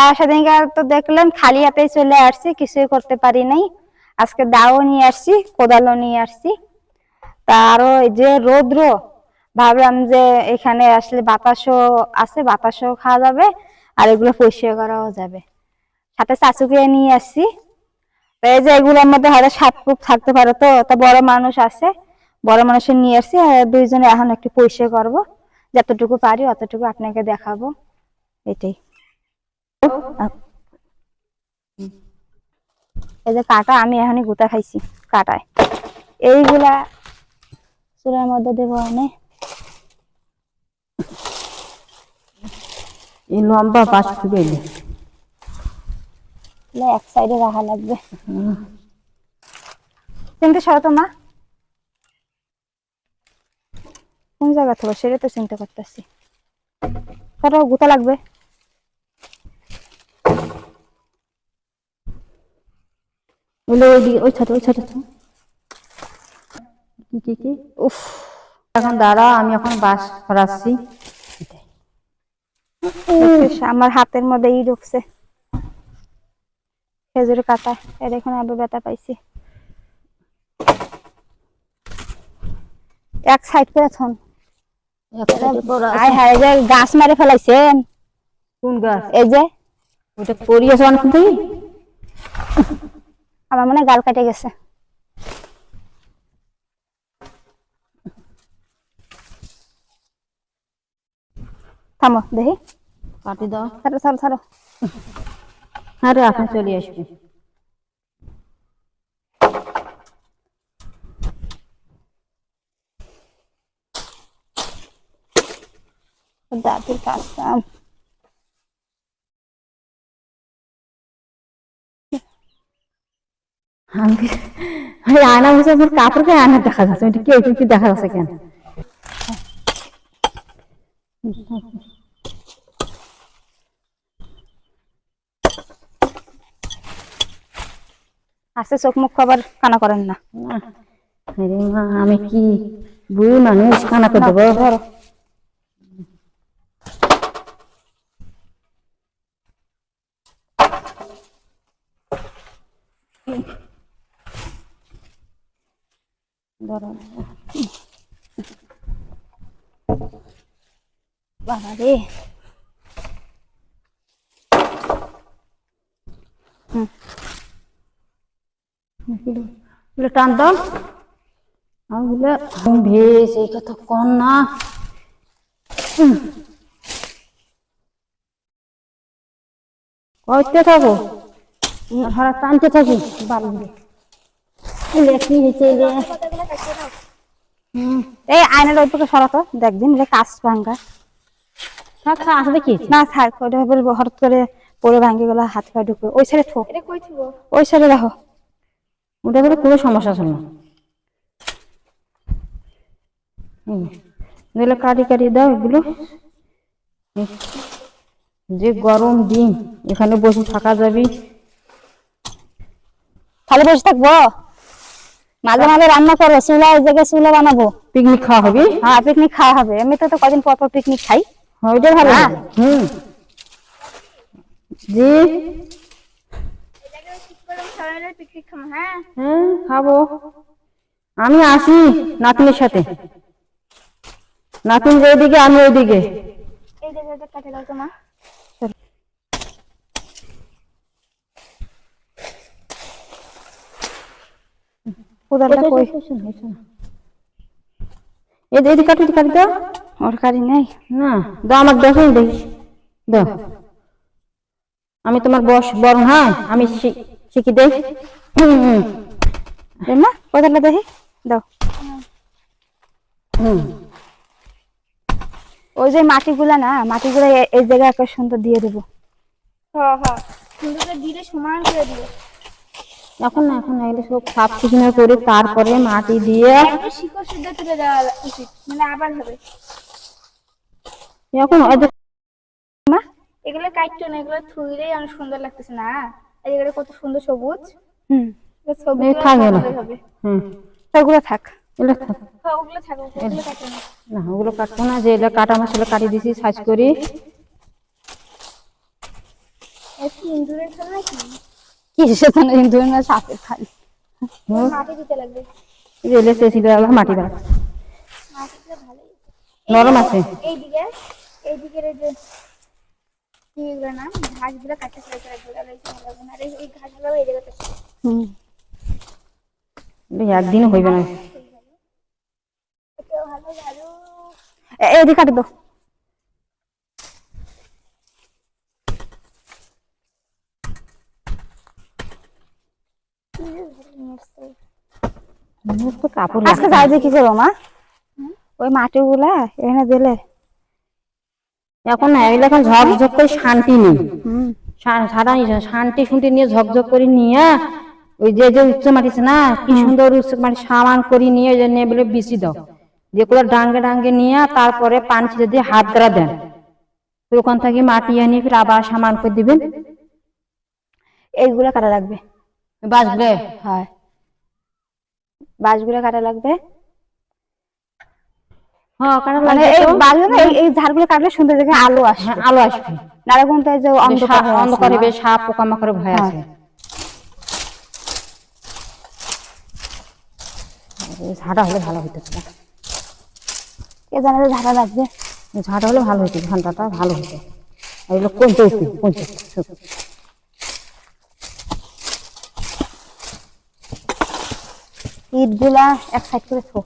সেদিনকে তো দেখলেন খালি হাতেই চলে আসছি, কিছুই করতে পারি নাই। আজকে দাও নিয়ে আসছি, কোদালও নিয়ে আসছি। তা এই যে রৌদ্র, ভাবলাম যে এখানে আসলে বাতাসও আছে, বাতাসও খাওয়া যাবে, আর এগুলো পরিষ্কার করাও যাবে। সাথে চাচুকে নিয়ে আসছি। তো এই যে এগুলোর মধ্যে হয়তো সাত ফুট থাকতে পারে তো, তা বড় মানুষ আছে, বড় মানুষের নিয়ে আসছি দুইজনে এখন একটু পরিষ্কার করব। যতটুকু পারি অতটুকু আপনাকে দেখাবো। এটাই। এই যে কাটা আমি এখনই গুতা খাইছি কাটায়। এইগুলা চুলার মধ্যে দেবো অনেক এই লম্বা ফুটে এক সাইডে রাখা লাগবে। চিনতে সরো তো মা? কোন জায়গা থেকে? সেটা তো চিন্তা করতেছি সরো গুতা লাগবে? ওগুলো ওই দিকে ওই ছাড় ওই ছাড় কি কি কি? উফ এখন দাঁড়া আমি এখন বাস করাচ্ছি ইস, আমার হাতের মধ্যে ই ঢুকছে। খেজুর কাটা এর এখন আবার ব্যথা পাইছি। এক সাইড করে থন। আয় হায় যে গাছ মারে ফেলাইছেন। কোন গাছ? এই যে ওটা করিয়েছে অনেক থেকে আমার মনে গাল কেটে গেছে। থামো দেখি। কাটি দাও। ছাড়ো ছাড়ো ছাড়ো। আরে আপনি চলে আসবে। দাদির কাজটাম আমি আয়না বসে আমার কাপড়কে আয়না দেখা যাচ্ছে। ওইটা কি ওইটা কি দেখা যাচ্ছে কেন? আস্তে চোখ মুখ আবার কানা করেন না। না। আরে মা আমি কি বুড়ি মানুষ? কানা করে দেবো। ধরো। বাবা রে। টান দাও। ওগুলো ভেস এই কথা কন না করতে থাকো। হারা টানতে থাকি। বাড়বে হয়েছে এই ওই দিকে সরাতো দেখদিন যে কাজ ভাঙ্গা। আসবে কি না থাক ওটা হঠাৎ করে পরে ভাঙ্গে গেলে হাত পা ঢুকবে। ওই সাইডে থো। ওই সাইডে রাখো। ওটা করে কোনো সমস্যা ছিল না। হুম। এগুলো কাটি কাটি দাও এগুলো। যে গরম দিন এখানে বসে থাকা যাবি। খালি বসে থাকব? মাঝে মাঝে রান্না করো চুলা ওই জায়গায় চুলা বানাবো। পিকনিক খাওয়া হবে? হ্যাঁ পিকনিক খাওয়া হবে। আমি তো কদিন পর পর পিকনিক খাই। ওইটাই ভালো হ্যাঁ। হুম। জি? হ্যাঁ খাব। আমি আসি নাতনির সাথে। নাতিন যেদিকে আমি ওইদিকে। কোদালটা কই? এদিকে এদিকে কাটি কাটি। দাও ওর কারি নেই। না। দাও আমার দশ মিনিট দাও। আমি তোমার বস বড় হ্যাঁ আমি শিখি দেই। হুম। হুম দে মা কোদালটা দেখি। দাও। হুম। ওই যে মাটিগুলা না মাটিগুলা এ- এই জায়গায় একটা সুন্দর দিয়ে দেবো। এখন না এখন এগুলো সব সাফ সুতরা করে তারপরে মাটি দিয়ে শিকড় শুদ্ধ তুলে দেওয়া উচিত মানে আবার হবে। এখন মা? এগুলো কাটতো না এগুলো থুইলেই অনেক সুন্দর লাগতেছে না? এই এগুলো কত সুন্দর সবুজ। হুম। এগুলো ছবি এই তুলে থাক এগুলো। সুন্দর হবে। হুম। ওগুলো থাক। এগুলো থাক। হ্যাঁ, ওগুলো থাকো ওগুলো কাটো না। না ওগুলো কাটবো না যে এগুলো কাটা মশলা কাটি দিছি সাইজ করি। ইন্দুরের খেলা নাকি কিসের জন্য হিন্দু না সাপের খালি মাটি দিতে লাগবে। রেলে মাটি দিলে নরম আছে। এইদিকে এইদিকের এই যে কি ঘাসগুলো কাটতে ফেলে করে রাখবে আর এই ঘাসগুলো জায়গাতে হুম। একদিন হইবে না। এদিকে কাটি দাও মুখ তো কাপড় আজকে যাই যে কি মা? ওই মাটিগুলা এখানে দিলে। এখন এখন ঝকঝক করে শান্তি নেই। হুম। শা- সাদা নিয়ে শান্তি শুনতে নিয়ে ঝকঝক করে নিয়ে ওই যে যে উচ্চ মাটি না কি সুন্দর উচ্চ মাটি সামান করে নিয়ে ওই নিয়ে বলে বিচি দাও। যেগুলো ডাঙ্গে ডাঙ্গে নিয়ে তারপরে পান ছিঁড়ে দিয়ে হাত দ্বারা দেন ওখান থেকে মাটি এনে ফির আবার সামান করে দিবেন। এইগুলা কাটা রাখবে? বাঁচবে। হয়। বাঁশগুলো কাটা লাগবে? হ্যাঁ কারণ মানে এই বাঁশগুলো এই এই ঝাড়গুলো কাটলে সুন্দর দেখে আলো আসবে। হ্যাঁ, আলো আসবে। নাহলে কিন্তু যে অন্ধকার অন্ধকারে বেশ সাপ পোকামাকড়ে ভয় আছে। এই ঝাড়া হলে ভালো হইতো কে জানে যে লাগবে? হলে ভালো হইতো ঘন্টাটা ভালো এগুলো কমতে উঠবে কমতে ইটগুলা এক সাইড করে থো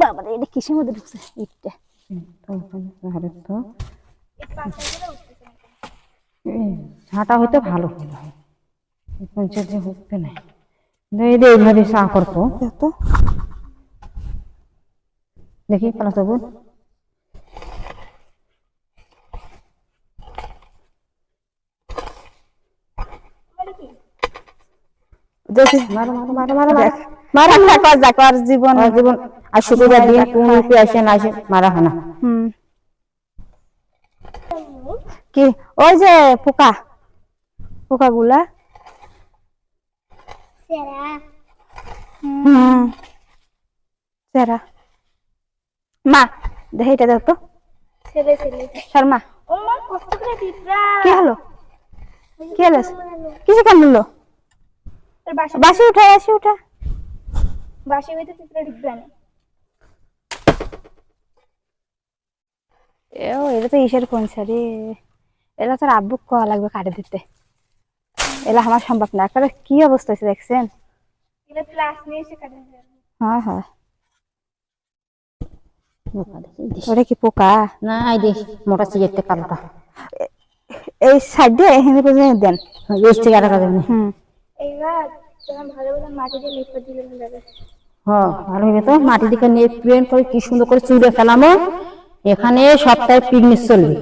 বাবা এটা কিসের মধ্যে ঢুকছে? ইটটা। এই হইতে ভালো হলো পঞ্চায়েত যে হুকতে নাই। এই এইভাবে চা করতো দেখি পালা তবু দেখি মারো মারো মারো মারো দেখ। মারো মারা। থাকো যাক আর জীবন জীবন আর শুক্রবার দিন কোন আসে না আসে মারা না। হুম। কি? ওই যে পোকা। পোকাগুলা। সেরা। হুম। সেরা। মা দেখে এটা দেখ শর্মা কি হলো? কি হলো? কিছু তোর বাসা উঠা বাসি উঠা। বাসা হইতে পিঁপড়া ঢুকবে না ও এটা তো ইসের কোন রে। এটা তোর আব্বু কয়া লাগবে কাটে দিতে এলা আমার সম্ভব না। কি অবস্থা হয়েছে দেখছেন। হ্যাঁ হ্যাঁ। ওটা কি পোকা? না এই দেখ মোটা কালোটা এই সাইড দিয়ে এখানে দেন। এই থেকে আর হুম। এইবার তোমার ভালো ভালো মাটি দিয়ে লিপে দিলে ভালো হবে হ্যাঁ ভালো হবে তো। মাটি দিকে নিয়ে প্লেন করে কি সুন্দর করে চুড়ে ফেলামো। এখানে সপ্তাহে পিকনিক চলবে।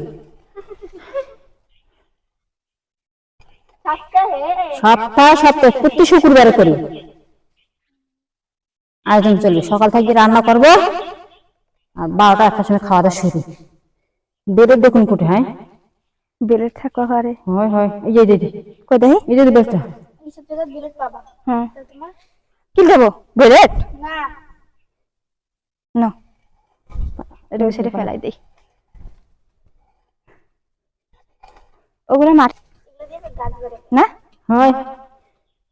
সপ্তাহে? সপ্তাহে সপ্তাহে প্রতি শুক্রবারে করি। আয়োজন চলবে। সকাল থেকে রান্না করব। আর বারোটা একটার সময় খাওয়া দাওয়া শুরু। বেডের দেখুন কোটে হ্যাঁ বেলেট থাকো হয় হয়। এই যে দিদি কই দেখি এই যে বেডটা জায়গায় বিলেট পাবা তোমার? কি দেবো? বেলেট না। নো। এটা সেটা ফেলাই দেই। ওগুলো মাটি না? হয়।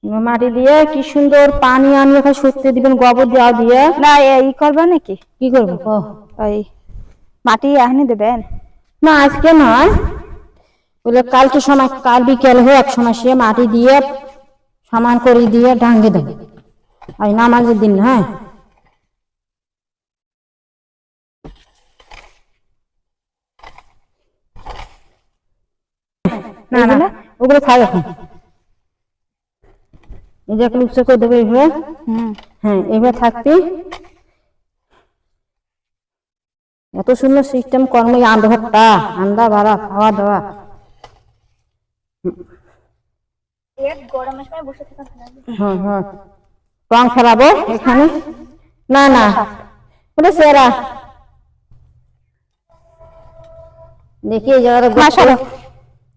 মাটি দিয়ে কি সুন্দর পানি আনি ওখানে সত্যি দিবেন গোবর দেওয়া দিয়ে। না এ- ই করবা নাকি? কি করব? ওই মাটি এখনই দেবেন। না আজকে নয়। বলে কালকে সময় কাল বিকেল হয়ে এক সময় সে মাটি দিয়ে সমান করে দিয়ে ডাঙ্গে দেবো। আর নামাজের দিন হ্যাঁ? না না। ওগুলো থাক এখন। এই যে একটা উৎসব করে দেবো এইভাবে। হুম। হ্যাঁ এইভাবে এত সুন্দর সিস্টেম কর্ম এই আন্দাভাতটা আন্দা বাড়া খাওয়া দাওয়া গরমের সময় বসে থাকা ভালো হবে হ্যাঁ হ্যাঁ রং খেলাবো এখানে? না না। ওটা সেরা। দেখি এই জায়গাটা মা সরো।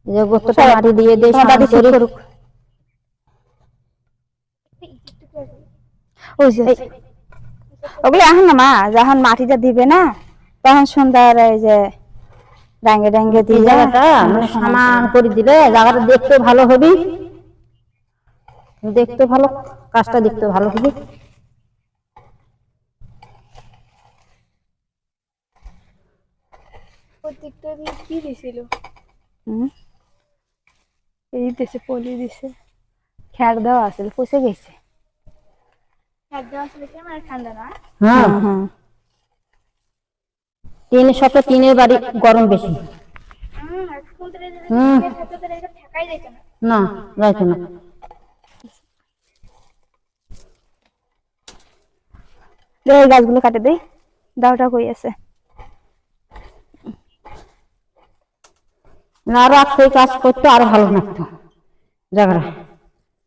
যে গোত্রটা মাটি দিয়ে দিয়ে তোমার দাদি সামান ঠিক করি। করুক। ওই যে ওগুলো এখন না মা যখন মাটিটা দিবে না তখন সুন্দর এই যে ডাঙ্গে ডাঙ্গে দিয়ে জায়গাটা মানে সমান করে দিলে জায়গাটা দেখতে ভালো হবে। দেখতে ভালো কাজটা দেখতে ভালো হবে কি দিছিল? এই দিছে পলি দিছে খ্যার দেওয়া আছে পচে গেছে। হাত দেওয়া ছিল কি আমার ঠান্ডা না। হ্যাঁ। সবটা টিনের বাড়ি গরম বেশি। হুম যাইতো না। এই গাছগুলো কাটে দাওটা কই আছে না কাজ করতে আরও ভালো লাগতো।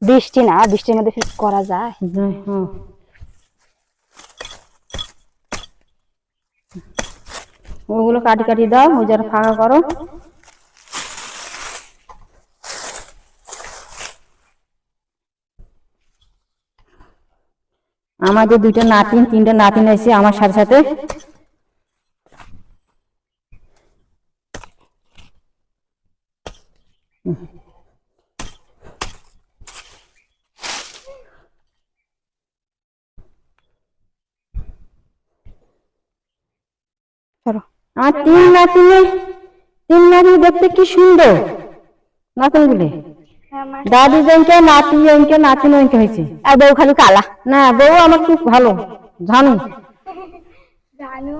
বৃষ্টি না, বৃষ্টির মধ্যে করা যায়। ওগুলো কাটি কাটি দাও, ওই যারা ফাঁকা করো। আমাদের দুইটা নাতিন তিনটা নাতিন আছে আমার সাথে সাথে আমার তিন নাতিনে তিন নাতিন দেখতে কি সুন্দর। নাতিনগুলি। দাদি জনকে নাতি জনকে নাতিন জনকে হয়েছে। আর বউ খালি কালা। না বউ আমার খুব ভালো। জানো? জানু।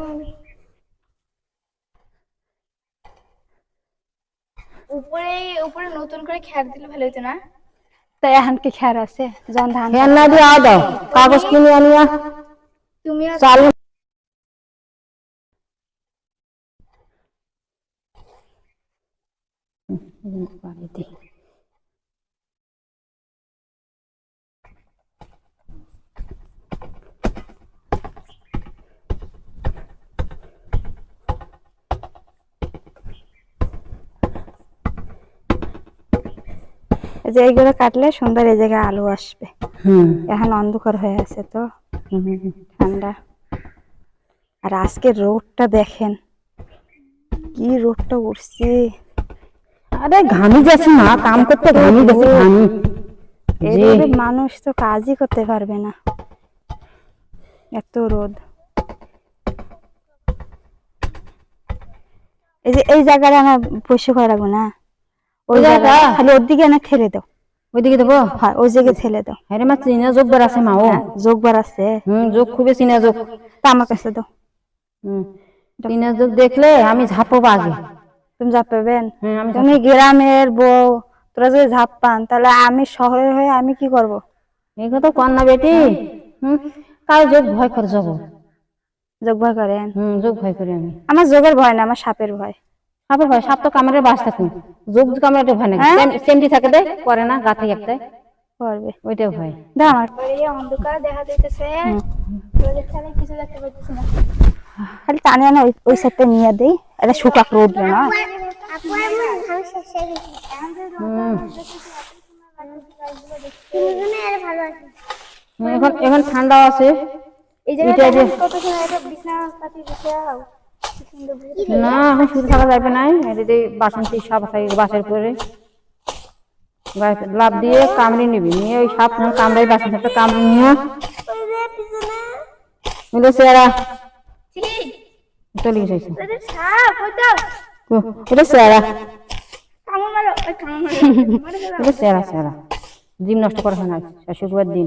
উপরে উপরে নতুন করে খ্যার দিলে ভালো হতো না? তো এখন কি খ্যার আছে। জন ধান। ফ্যান না দিয়ে আও দাও। কাগজ কিনে আনিয়া। তুমিও চালু এই যে এইগুলো কাটলে সুন্দর এই জায়গায় আলু আসবে। এখন অন্ধকার হয়ে আছে তো। ঠান্ডা। আর আজকে রোদটা দেখেন কি রোদটা উঠছে আরে ঘামি যাচ্ছে না কাম করতে ঘামি যাচ্ছে ঘামি। এই মানুষ তো কাজই করতে পারবে না। এত রোদ। এই যে এই জায়গাটা না বসে করে রাখব না? ওই ওই জায়গা জায়গা? খালি ওর দিকে না ঠেলে দাও। ওইদিকে দেবো? হয় ওই জায়গায় ঠেলে দাও। হ্যাঁ মা চিনা যোগ আছে মা ও। যোগবার আছে। হুম যোগ খুবই চিনা যোগ। তা আমার কাছে দাও। হুম চিনা যোগ দেখলে আমি ঝাঁপবো আগে। তুমি যা পাবেন আমি তুমি গ্রামের বউ তোরা যদি ঝাপ পান তাহলে আমি শহরের হয়ে আমি কি করব? এই কথা কর না বেটি। হুম কাল যোগ ভয় করে যাব। যোগ ভয় করেন? হুম যোগ ভয় করি আমি। আমার যোগের ভয় না আমার সাপের ভয়। সাপের ভয় সাপ তো কামড়ে বাস থাকুন যোগ কামড়ে ভয় না সেমটি থাকে দেয় করে না গা থেকে একটা ভয়। দাও আমার। অন্ধকার দেখা যাইতেছে কিছু দেখতে পাচ্ছি না খালি টানে না ওই- সাইডটা নিয়ে দেই এটা শুকাক রোদ না। এখন এখন ঠান্ডা আছে। এই জায়গাটা কত সময় বিছনা পাতি সুন্দর বসে না এখন শুধু থাকা যাবে না এদিকে বাসন্তী সাপ থাকে বাসের পরে গায়ে লাভ দিয়ে কামড়ে নিবি নিয়ে ওই সাপ কামড়াই বাসন কামড়ে নিয়ে। মিলে চেয়ারা চলে গেছে ডিম নষ্ট করা হয় না শুক্রবার দিন।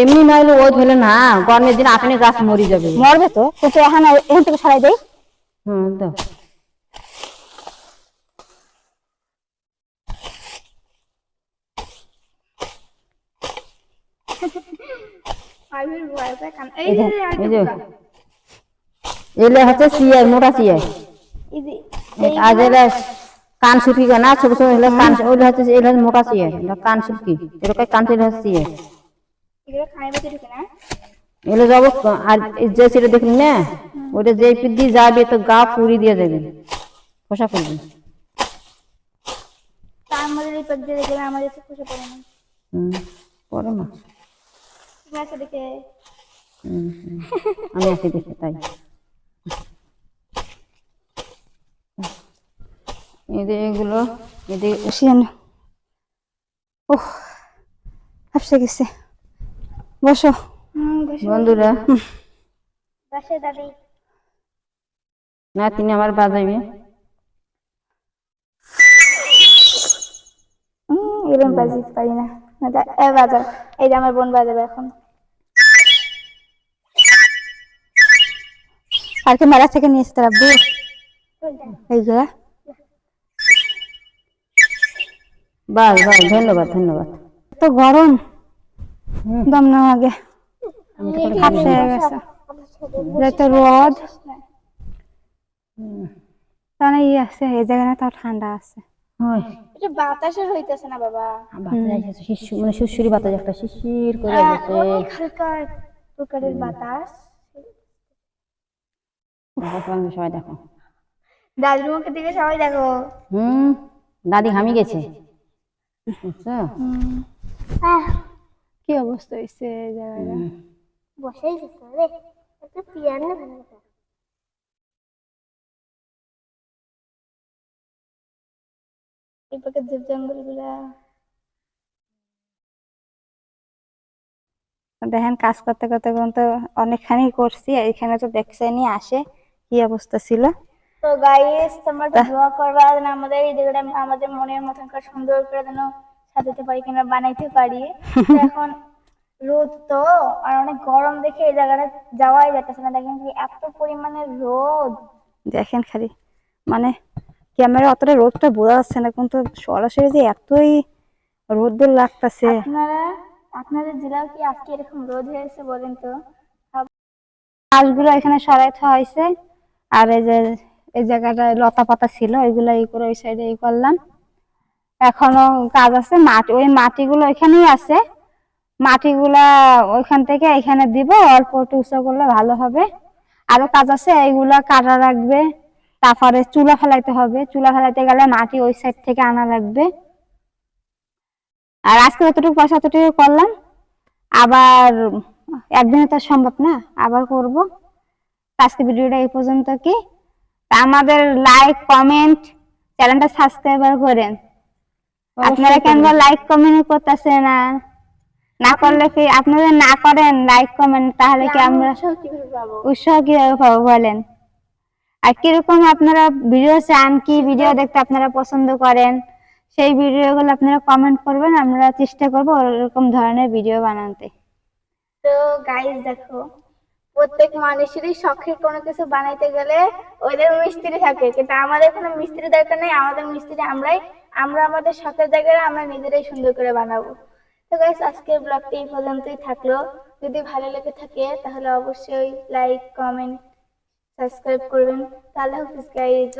এমনি নইলে ওই ধরলে না গরমের দিন আপনি গাছ মরি যাবে। মরবে তো কিন্তু এখন এখান থেকে সরাই দেই। হুম দাও। এলে হচ্ছে সিয়ার মোটা সিয়ার। আজ এলে কান শুকি না ছোট ছোট এলে কান ওইলে হচ্ছে এলে মোটা সিয়ার। কান এরকম কান সিয়ার। এলে যাব আর যে সেটা দেখলি না ওটা যে দিয়ে যাবে তো গা পুরি দিয়ে যাবে খোসা তার মধ্যে পদ্ধতি দেখলে আমাদের তো খুশি পড়ে না। হুম তুমি দেখে। হুম, হুম। আমি আছি দেখে তাই। এদের এগুলো এদের নো ওহ হাফসে গেছে। বসো। বন্ধুরা। বসে দাদি না তিনি আমার বাজাইবে। হুম এরকম বাজিতে পারি না। না, এ বাজাও। এই যে আমার বোন বাজাবে এখন। কালকে মেলা থেকে নিয়ে এসতে রাখব এইগুলা বাস বাস ধন্যবাদ ধন্যবাদ। তো গরম। দম আগে। হাফসে গেছে যেহেতু রোদ তাহলে আছে এই জায়গায় তাও ঠান্ডা আছে। এটা বাতাসের হইতেছে না বাবা? শিশু মানে বাতাস একটা শিশির করে হালকা প্রকারের বাতাস। সবাই- সবাই দেখো। দাদির মুখের দিকে সবাই দেখো। হুম দাদি ঘামি গেছে। বুঝছ? কি অবস্থা হয়েছে এই জায়গায় বসেই রে একটা পিয়ানো ভালো কথা এই পাকে জীব জঙ্গলগুলা দেখেন কাজ করতে করতে কিন্তু অনেকখানি করছি এখানে তো দেখছেনি আসে কি অবস্থা ছিল। তো গাইস তোমরা দোয়া করবা যেন আমাদের এই জায়গাটা আমাদের মনের মতন করে সুন্দর করে যেন সাজাতে পারি কিংবা বানাইতে পারি। এখন রোদ তো আর অনেক গরম দেখে এই জায়গাটা যাওয়াই যাচ্ছে না। দেখেন কি এত পরিমাণে রোদ। দেখেন খালি মানে ক্যামেরা অতটা রোদটা বোঝা যাচ্ছে না কিন্তু সরাসরি যে এতই রোদ্দুর লাগতেছে। আপনারা আপনাদের জেলাও কি আজকে এরকম রোদ হয়েছে বলেন তো? ঘাসগুলো এখানে সরাইতে হয়েছে আর এই যে এই জায়গাটায় লতা পাতা ছিল ওইগুলো এই করে ওই সাইডে এই করলাম। এখনও কাজ আছে। মাটি, ওই মাটিগুলো এখানেই আছে। মাটিগুলা ওইখান থেকে এখানে দিব, অল্প একটু উঁচু করলে ভালো হবে। আরও কাজ আছে, এইগুলা কাটা রাখবে তারপরে চুলা ফেলাইতে হবে। চুলা ফেলাইতে গেলে মাটি ওই সাইড থেকে আনা লাগবে। আর আজকে যতটুকু পয়সা ততটুকু করলাম। আবার একদিনে তো সম্ভব না, আবার করব। আজকে ভিডিওটা এই পর্যন্ত কি? আমাদের লাইক কমেন্ট চ্যানেলটা সাবস্ক্রাইবার করেন। আপনারা কেন লাইক কমেন্ট করতেছে না? না করলে কি আপনারা না করেন লাইক কমেন্ট তাহলে কি আমরা উৎসাহ কীভাবে পাবো? বলেন? আর কীরকম আপনারা ভিডিও চান কি ভিডিও দেখতে আপনারা পছন্দ করেন সেই ভিডিওগুলো আপনারা কমেন্ট করবেন আমরা চেষ্টা করব ওরকম ধরনের ভিডিও বানাতে। তো গাইস দেখো প্রত্যেক মানুষেরই শখের কোনো কিছু বানাইতে গেলে ওদের মিস্ত্রি থাকে। কিন্তু আমাদের কোনো মিস্ত্রি দরকার নেই, আমাদের মিস্ত্রি আমরাই, আমরা আমাদের শখের জায়গায় আমরা নিজেরাই সুন্দর করে বানাবো। তো গাইস আজকের ব্লগটি এই পর্যন্তই থাকল। যদি ভালো লেগে থাকে, তাহলে অবশ্যই লাইক কমেন্ট সাবস্ক্রাইব করবেন। তাহলে হাফিজ। গাইস